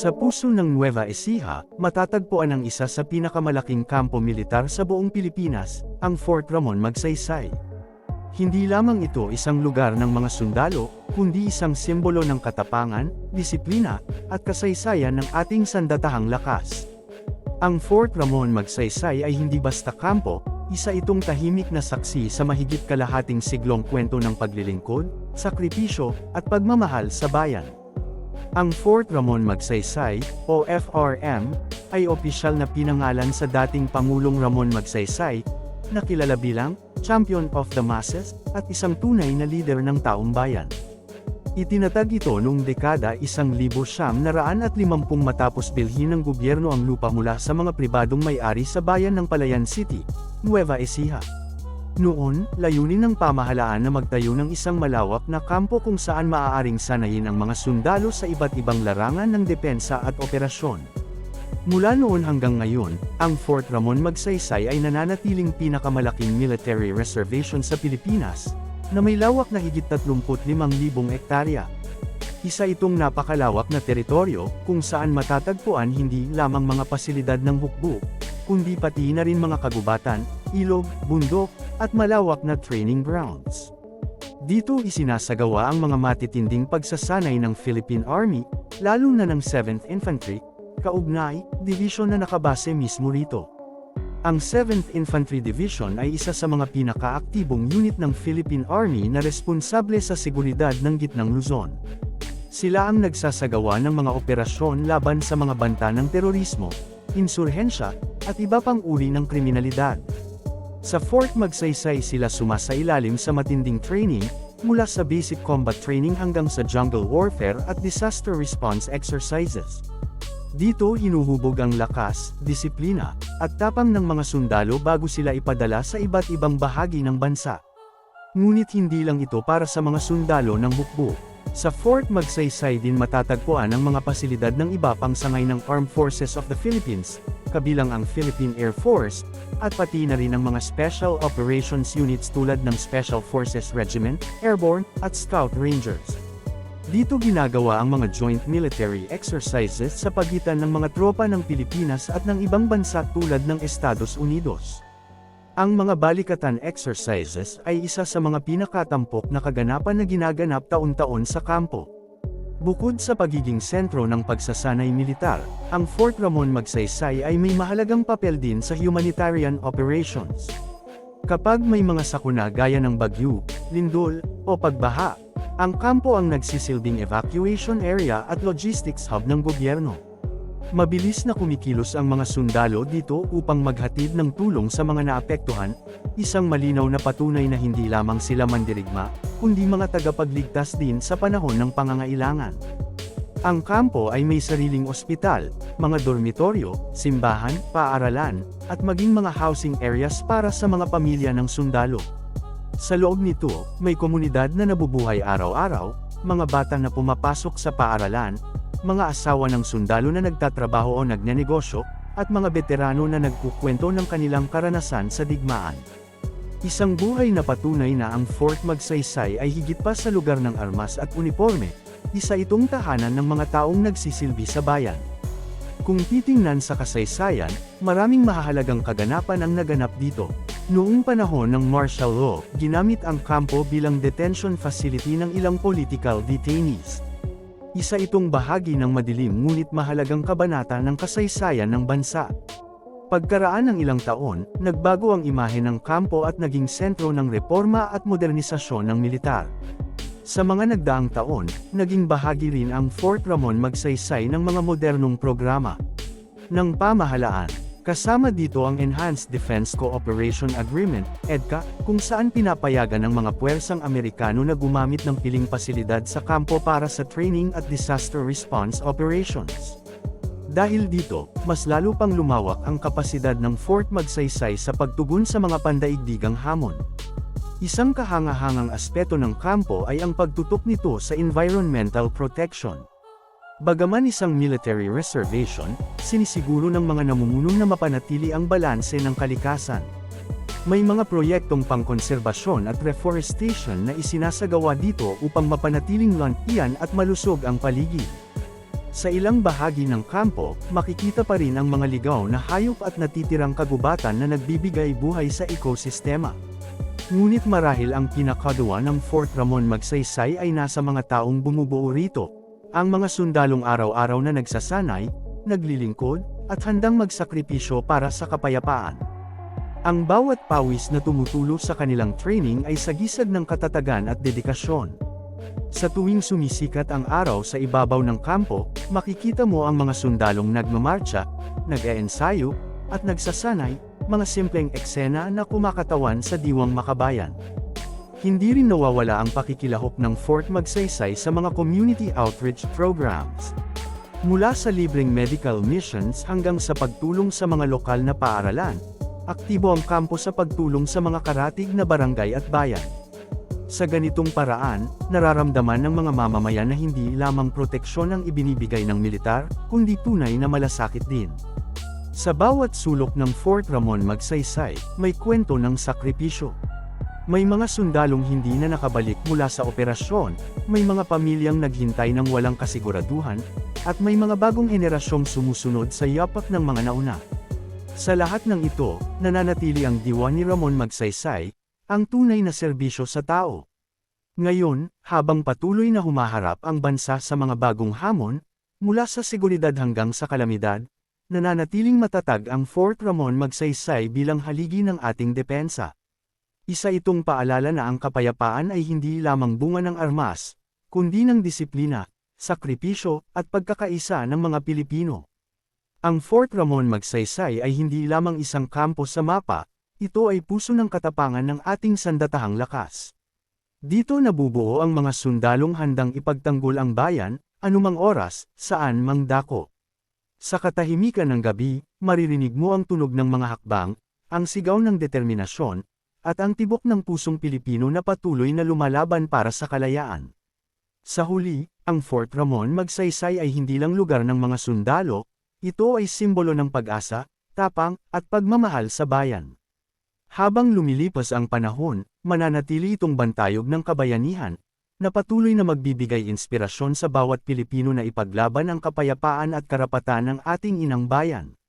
Sa puso ng Nueva Ecija, matatagpuan ang isa sa pinakamalaking kampo militar sa buong Pilipinas, ang Fort Ramon Magsaysay. Hindi lamang ito isang lugar ng mga sundalo, kundi isang simbolo ng katapangan, disiplina, at kasaysayan ng ating sandatahang lakas. Ang Fort Ramon Magsaysay ay hindi basta kampo, isa itong tahimik na saksi sa mahigit kalahating siglong kwento ng paglilingkod, sakripisyo, at pagmamahal sa bayan. Ang Fort Ramon Magsaysay, o FRM, ay opisyal na pinangalan sa dating Pangulong Ramon Magsaysay, na kilala bilang Champion of the Masses, at isang tunay na leader ng taong bayan. Itinatag ito noong dekada isang libo siyam na raan at limampung matapos bilhin ng gobyerno ang lupa mula sa mga pribadong may-ari sa bayan ng Palayan City, Nueva Ecija. Noon, layunin ng pamahalaan na magtayo ng isang malawak na kampo kung saan maaaring sanayin ang mga sundalo sa iba't ibang larangan ng depensa at operasyon. Mula noon hanggang ngayon, ang Fort Ramon Magsaysay ay nananatiling pinakamalaking military reservation sa Pilipinas, na may lawak na higit 35,000 ektarya. Isa itong napakalawak na teritoryo, kung saan matatagpuan hindi lamang mga pasilidad ng hukbo, kundi pati na rin mga kagubatan, ilog, bundok, at malawak na training grounds. Dito isinasagawa ang mga matitinding pagsasanay ng Philippine Army, lalo na ng 7th Infantry, kaugnay, division na nakabase mismo rito. Ang 7th Infantry Division ay isa sa mga pinakaaktibong unit ng Philippine Army na responsable sa seguridad ng gitnang Luzon. Sila ang nagsasagawa ng mga operasyon laban sa mga banta ng terorismo, insurhensya, at iba pang uri ng kriminalidad. Sa Fort Magsaysay sila sumasailalim sa matinding training, mula sa basic combat training hanggang sa jungle warfare at disaster response exercises. Dito hinuhubog ang lakas, disiplina, at tapang ng mga sundalo bago sila ipadala sa iba't ibang bahagi ng bansa. Ngunit hindi lang ito para sa mga sundalo ng hukbo. Sa Fort Magsaysay din matatagpuan ang mga pasilidad ng iba pang sangay ng Armed Forces of the Philippines, kabilang ang Philippine Air Force, at pati na rin ang mga Special Operations Units tulad ng Special Forces Regiment, Airborne, at Scout Rangers. Dito ginagawa ang mga joint military exercises sa pagitan ng mga tropa ng Pilipinas at ng ibang bansa tulad ng Estados Unidos. Ang mga balikatan exercises ay isa sa mga pinakatampok na kaganapan na ginaganap taon-taon sa kampo. Bukod sa pagiging sentro ng pagsasanay militar, ang Fort Ramon Magsaysay ay may mahalagang papel din sa humanitarian operations. Kapag may mga sakuna gaya ng bagyo, lindol, o pagbaha, ang kampo ang nagsisilbing evacuation area at logistics hub ng gobyerno. Mabilis na kumikilos ang mga sundalo dito upang maghatid ng tulong sa mga naapektuhan, isang malinaw na patunay na hindi lamang sila mandirigma, kundi mga tagapagligtas din sa panahon ng pangangailangan. Ang kampo ay may sariling ospital, mga dormitoryo, simbahan, paaralan, at maging mga housing areas para sa mga pamilya ng sundalo. Sa loob nito, may komunidad na nabubuhay araw-araw, mga bata na pumapasok sa paaralan, mga asawa ng sundalo na nagtatrabaho o nagnenegosyo, at mga veterano na nagkukwento ng kanilang karanasan sa digmaan. Isang buhay na patunay na ang Fort Magsaysay ay higit pa sa lugar ng armas at uniforme, isa itong tahanan ng mga taong nagsisilbi sa bayan. Kung titingnan sa kasaysayan, maraming mahahalagang kaganapan ang naganap dito. Noong panahon ng martial law, ginamit ang kampo bilang detention facility ng ilang political detainees. Isa itong bahagi ng madilim ngunit mahalagang kabanata ng kasaysayan ng bansa. Pagkaraan ng ilang taon, nagbago ang imahe ng kampo at naging sentro ng reforma at modernisasyon ng militar. Sa mga nagdaang taon, naging bahagi rin ang Fort Ramon Magsaysay ng mga modernong programa ng pamahalaan. Kasama dito ang Enhanced Defense Cooperation Agreement, EDCA, kung saan pinapayagan ng mga puwersang Amerikano na gumamit ng piling pasilidad sa kampo para sa training at disaster response operations. Dahil dito, mas lalo pang lumawak ang kapasidad ng Fort Magsaysay sa pagtugon sa mga pandaigdigang hamon. Isang kahangahangang aspeto ng kampo ay ang pagtutok nito sa environmental protection. Bagaman isang military reservation, sinisiguro ng mga namumunong na mapanatili ang balanse ng kalikasan. May mga proyektong pangkonserbasyon at reforestation na isinasagawa dito upang mapanatiling lantian at malusog ang paligid. Sa ilang bahagi ng kampo, makikita pa rin ang mga ligaw na hayop at natitirang kagubatan na nagbibigay buhay sa ekosistema. Ngunit marahil ang pinakagawa ng Fort Ramon Magsaysay ay nasa mga taong bumubuo rito. Ang mga sundalong araw-araw na nagsasanay, naglilingkod, at handang magsakripisyo para sa kapayapaan. Ang bawat pawis na tumutulo sa kanilang training ay sagisag ng katatagan at dedikasyon. Sa tuwing sumisikat ang araw sa ibabaw ng kampo, makikita mo ang mga sundalong nagmamarcha, nag-eensayo, at nagsasanay, mga simpleng eksena na kumakatawan sa diwang makabayan. Hindi rin nawawala ang pakikilahok ng Fort Magsaysay sa mga community outreach programs. Mula sa libreng medical missions hanggang sa pagtulong sa mga lokal na paaralan, aktibo ang kampo sa pagtulong sa mga karatig na barangay at bayan. Sa ganitong paraan, nararamdaman ng mga mamamayan na hindi lamang proteksyon ang ibinibigay ng militar, kundi tunay na malasakit din. Sa bawat sulok ng Fort Ramon Magsaysay, may kwento ng sakripisyo. May mga sundalong hindi na nakabalik mula sa operasyon, may mga pamilyang naghintay ng walang kasiguraduhan, at may mga bagong henerasyong sumusunod sa yapak ng mga nauna. Sa lahat ng ito, nananatili ang diwa ni Ramon Magsaysay, ang tunay na serbisyo sa tao. Ngayon, habang patuloy na humaharap ang bansa sa mga bagong hamon, mula sa seguridad hanggang sa kalamidad, nananatiling matatag ang Fort Ramon Magsaysay bilang haligi ng ating depensa. Isa itong paalala na ang kapayapaan ay hindi lamang bunga ng armas, kundi ng disiplina, sakripisyo, at pagkakaisa ng mga Pilipino. Ang Fort Ramon Magsaysay ay hindi lamang isang kampo sa mapa, ito ay puso ng katapangan ng ating sandatahang lakas. Dito nabubuo ang mga sundalong handang ipagtanggol ang bayan, anumang oras, saan mang dako. Sa katahimikan ng gabi, maririnig mo ang tunog ng mga hakbang, ang sigaw ng determinasyon, at ang tibok ng pusong Pilipino na patuloy na lumalaban para sa kalayaan. Sa huli, ang Fort Ramon Magsaysay ay hindi lang lugar ng mga sundalo, ito ay simbolo ng pag-asa, tapang, at pagmamahal sa bayan. Habang lumilipas ang panahon, mananatili itong bantayog ng kabayanihan, na patuloy na magbibigay inspirasyon sa bawat Pilipino na ipaglaban ang kapayapaan at karapatan ng ating inang bayan.